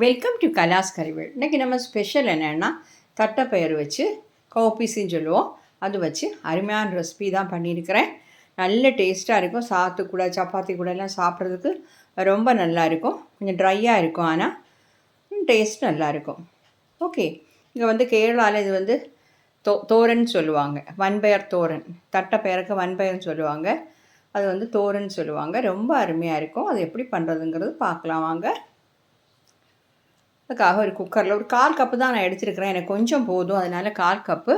Welcome to கலாஸ் கறிவேல் இன்றைக்கி நம்ம special என்னென்னா தட்டைப்பயிறு வச்சு கோப்பீஸுன்னு சொல்லுவோம். அது வச்சு அருமையான ரெசிபி தான் பண்ணியிருக்கிறேன். நல்ல டேஸ்ட்டாக இருக்கும். சாத்து கூட சப்பாத்தி கூட எல்லாம் சாப்பிட்றதுக்கு ரொம்ப நல்லா இருக்கும். கொஞ்சம் ட்ரையாக இருக்கும் ஆனால் டேஸ்ட் நல்லா இருக்கும். ஓகே இங்கே வந்து கேரளாவில் இது வந்து தோ தோரன் சொல்லுவாங்க. வன்பயர் தோரன். தட்டைப்பயருக்கு வன்பயர்னு சொல்லுவாங்க. அது வந்து தோரன் சொல்லுவாங்க. ரொம்ப அருமையாக இருக்கும். அது எப்படி பண்ணுறதுங்கிறது பார்க்கலாம் வாங்க. அதுக்காக ஒரு குக்கரில் ஒரு கால் கப்பு தான் நான் எடுத்துருக்கிறேன். எனக்கு கொஞ்சம் போதும். அதனால் கால் கப்பு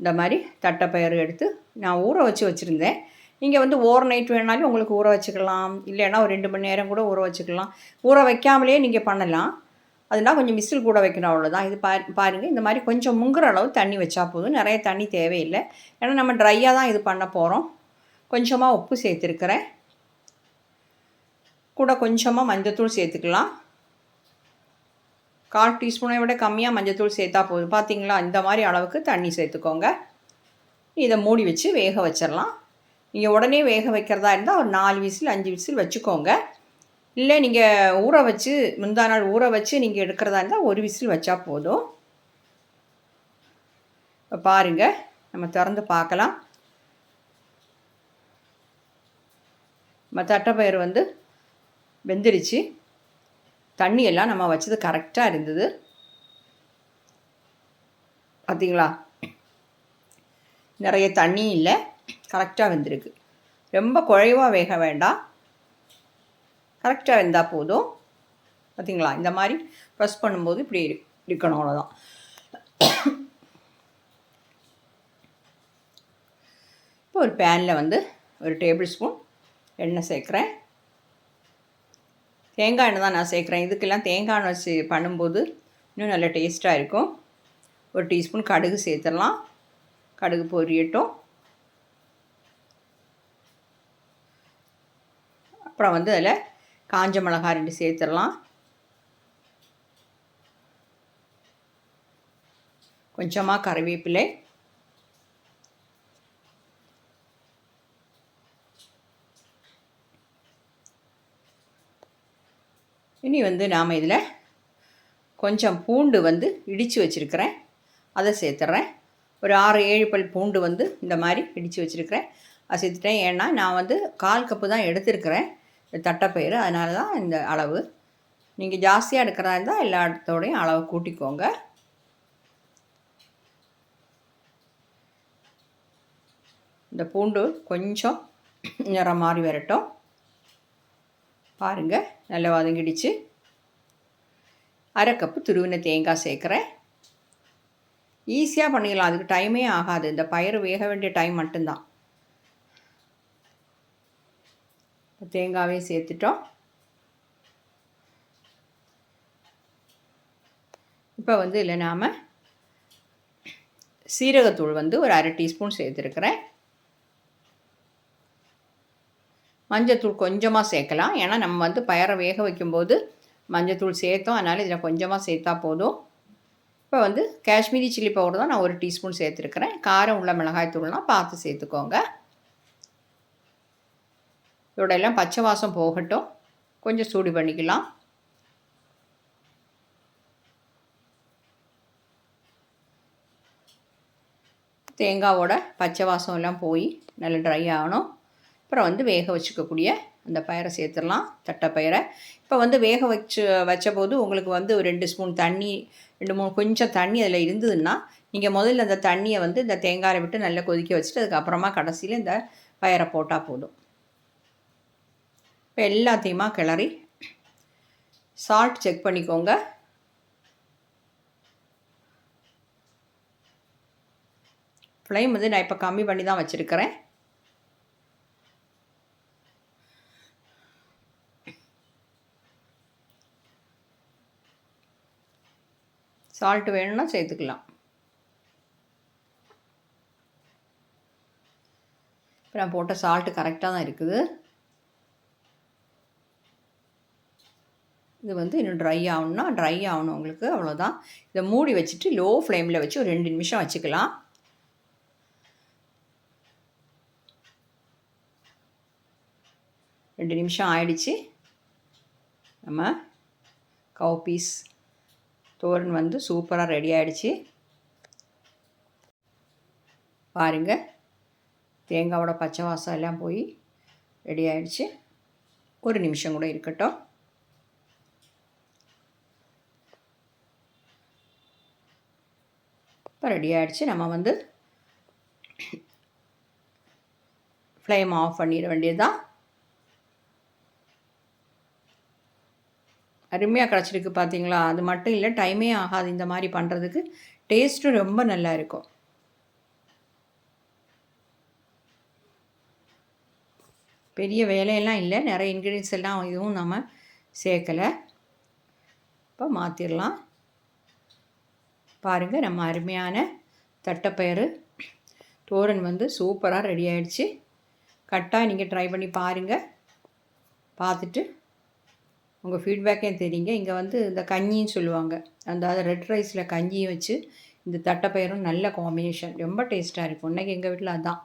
இந்த மாதிரி தட்டைப்பயிறு எடுத்து நான் ஊற வச்சு வச்சுருந்தேன். நீங்கள் வந்து ஓவர் நைட் வேணாலும் உங்களுக்கு ஊற வச்சுக்கலாம். இல்லைன்னா ஒரு ரெண்டு மணி நேரம் கூட ஊற வச்சுக்கலாம். ஊற வைக்காமலேயே நீங்கள் பண்ணலாம். அதுனா கொஞ்சம் மிஸ்ஸில் கூட வைக்கணும். அவ்வளோதான் இது பா பாருங்கள் இந்த மாதிரி கொஞ்சம் முங்குற அளவு தண்ணி வச்சா போதும். நிறைய தண்ணி தேவையில்லை. ஏன்னா நம்ம ட்ரையாக தான் இது பண்ண போகிறோம் கொஞ்சமாக உப்பு சேர்த்துருக்குறேன். கூட கொஞ்சமாக மஞ்சத்தூள் சேர்த்துக்கலாம். கால் டீஸ்பூனை விட கம்மியாக மஞ்சத்தூள் சேர்த்தா போதும். பார்த்தீங்களா இந்த மாதிரி அளவுக்கு தண்ணி சேர்த்துக்கோங்க. இதை மூடி வச்சு வேக வச்சிடலாம். நீங்கள் உடனே வேக வைக்கிறதா இருந்தால் ஒரு நாலு விசில் அஞ்சு விசில் வச்சுக்கோங்க. இல்லை நீங்கள் ஊற வச்சு முந்தா நாள் ஊற வச்சு நீங்கள் எடுக்கிறதா இருந்தால் ஒரு விசில் வச்சா போதும். இப்போ பாருங்கள் நம்ம திறந்து பார்க்கலாம். நம்ம தட்டைப்பயிறு வந்து வெந்துருச்சு. தண்ணி எல்லாம் நம்ம வச்சது கரெக்டாக இருந்தது. பார்த்தீங்களா நிறைய தண்ணி இல்லை. கரெக்டாக வந்திருக்கு. ரொம்ப குழைவாக வேக வேண்டாம். கரெக்டாக வெந்தால் போதும். பார்த்தீங்களா இந்த மாதிரி ப்ரெஸ் பண்ணும்போது இப்படி இருக்கணும் அவ்வளோதான் இப்போ ஒரு பேனில் வந்து ஒரு டேபிள் ஸ்பூன் எண்ணெய் சேர்க்குறேன். தேங்காய் எண்ணெய் தான் நான் சேர்க்குறேன். இதுக்கெல்லாம் தேங்காய் எண்ணெய் வச்சு பண்ணும்போது இன்னும் நல்லா டேஸ்ட்டாக இருக்கும். ஒரு டீஸ்பூன் கடுகு சேர்த்துடலாம். கடுகு பொரியட்டும். அப்புறம் வந்து அதில் காஞ்ச மிளகாய் ரெண்டு சேர்த்துடலாம். கொஞ்சமாக கறிவேப்பிலை இனி வந்து நாம் இதில் கொஞ்சம் பூண்டு வந்து இடித்து வச்சுருக்கிறேன். அதை சேர்த்துட்றேன் ஒரு ஆறு ஏழு பல் பூண்டு வந்து இந்த மாதிரி இடித்து வச்சுருக்கிறேன். அதை சேர்த்துட்டேன். ஏன்னா நான் வந்து கால் கப்பு தான் எடுத்திருக்கிறேன். தட்டைப்பயிறு. அதனால தான் இந்த அளவு. நீங்கள் ஜாஸ்தியாக எடுக்கிறதா இருந்தால் எல்லா இடத்தோடையும் அளவு கூட்டிக்கோங்க. இந்த பூண்டு கொஞ்சம் நிறம் மாறி வரட்டும். பாருங்கள் நல்லா வதங்கிடுச்சு. அரை கப்பு துருவின தேங்காய் சேர்க்குறேன். ஈஸியாக பண்ணிடலாம் அதுக்கு டைமே ஆகாது. இந்த பயிர் வேக வேண்டிய டைம் மட்டும்தான். தேங்காவையும் சேர்த்துட்டோம். இப்போ வந்து இல்லை நாம் சீரகத்தூள் வந்து ஒரு அரை டீஸ்பூன் சேர்த்துருக்குறேன். மஞ்சத்தூள் கொஞ்சமாக சேர்க்கலாம். ஏன்னா நம்ம வந்து பயரை வேக வைக்கும்போது மஞ்சத்தூள் சேர்த்தோம். அதனால் இதில் கொஞ்சமாக சேர்த்தா போதும். இப்போ வந்து காஷ்மீரி சில்லி பவுடர் தான் நான் ஒரு டீஸ்பூன் சேர்த்துருக்குறேன். காரம் உள்ள மிளகாய் தூள்னால் பார்த்து சேர்த்துக்கோங்க. இதோட எல்லாம் பச்சை வாசம் போகட்டும். கொஞ்சம் சூடு பண்ணிக்கலாம். தேங்காவோட பச்சை வாசம் எல்லாம் போய் நல்லா ட்ரை ஆகணும். அப்புறம் வந்து வேக வச்சுக்கக்கூடிய அந்த பயிரை சேர்த்துடலாம் தட்டைப்பயிரை இப்போ வந்து வேக வச்சு வச்ச போது உங்களுக்கு வந்து ஒரு ரெண்டு ஸ்பூன் தண்ணி ரெண்டு மூணு கொஞ்சம் தண்ணி அதில் இருந்ததுன்னா நீங்கள் முதல்ல அந்த தண்ணியை வந்து இந்த தேங்காயை விட்டு நல்லா கொதிக்க வச்சுட்டு அதுக்கப்புறமா கடைசியில் இந்த பயிரை போட்டால் போதும். இப்போ எல்லாத்தையுமா கிளறி சால்ட் செக் பண்ணிக்கோங்க. ஃப்ளைம் வந்து நான் இப்போ கம்மி பண்ணி தான் வச்சுருக்கிறேன். சால்ட் வேணும்னா சேர்த்துக்கலாம். இப்போ நான் போட்ட சால்ட்டு கரெக்டாக தான் இருக்குது. இது வந்து இன்னும் ட்ரை ஆகணும்னா ட்ரை ஆகணும் உங்களுக்கு அவ்வளோதான் இதை மூடி வச்சுட்டு லோ ஃப்ளேமில் வச்சு ஒரு ரெண்டு நிமிஷம் வச்சுக்கலாம். ரெண்டு நிமிஷம் ஆயிடுச்சு. நம்ம கவு பீஸ் தோரன் வந்து சூப்பராக ரெடி ஆகிடுச்சு பாருங்கள் தேங்காவோட பச்சை வாசம் எல்லாம் போய் ரெடி ஆகிடுச்சு ஒரு நிமிஷம் கூட இருக்கட்டும். இப்போ ரெடி ஆகிடுச்சு நம்ம வந்து ஃப்ளேம் ஆஃப் பண்ணிட வேண்டியதுதான். அருமையாக கிடச்சிருக்கு பார்த்தீங்களா அது மட்டும் இல்லை டைமே ஆகாது இந்த மாதிரி பண்ணுறதுக்கு டேஸ்ட்டும் ரொம்ப நல்லா இருக்கும். பெரிய வேலையெல்லாம் இல்லை. நிறைய இன்க்ரீடியன்ஸ் எல்லாம் இதுவும் நம்ம சேர்க்கலை. இப்போ மாற்றிடலாம் பாருங்கள் நம்ம அருமையான தட்டைப்பயிறு. தோரன் வந்து சூப்பராக ரெடி ஆகிடுச்சு கட்டாக நீங்கள் ட்ரை பண்ணி பாருங்கள் பார்த்துட்டு உங்கள் ஃபீட்பேக்கே தெரியுங்க. இங்கே வந்து இந்த கஞ்சின்னு சொல்லுவாங்க. அந்த ரெட் ரைஸில் கஞ்சியும் வச்சு இந்த தட்டைப்பயிரும் நல்ல காம்பினேஷன் ரொம்ப டேஸ்ட்டாக இருக்கும். இன்றைக்கி எங்கள் வீட்டில் அதுதான்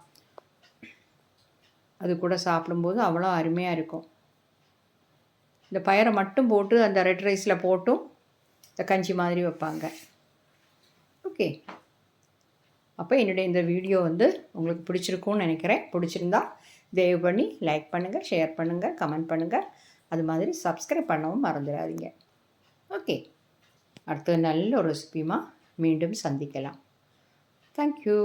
அது கூட சாப்பிடும்போது அவ்வளோ அருமையாக இருக்கும். இந்த பயிரை மட்டும் போட்டு அந்த ரெட் ரைஸில் போட்டும் இந்த கஞ்சி மாதிரி வைப்பாங்க. ஓகே. அப்போ என்னுடைய இந்த வீடியோ வந்து உங்களுக்கு பிடிச்சிருக்கும்னு நினைக்கிறேன். பிடிச்சிருந்தா தயவு பண்ணி லைக் பண்ணுங்கள் ஷேர் பண்ணுங்கள் கமெண்ட் பண்ணுங்கள் அது மாதிரி சப்ஸ்கிரைப் பண்ணவும் மறந்துடாதீங்க ஓகே அடுத்த நல்ல ஒரு ரெசிபியுமா மீண்டும் சந்திக்கலாம். தேங்க்யூ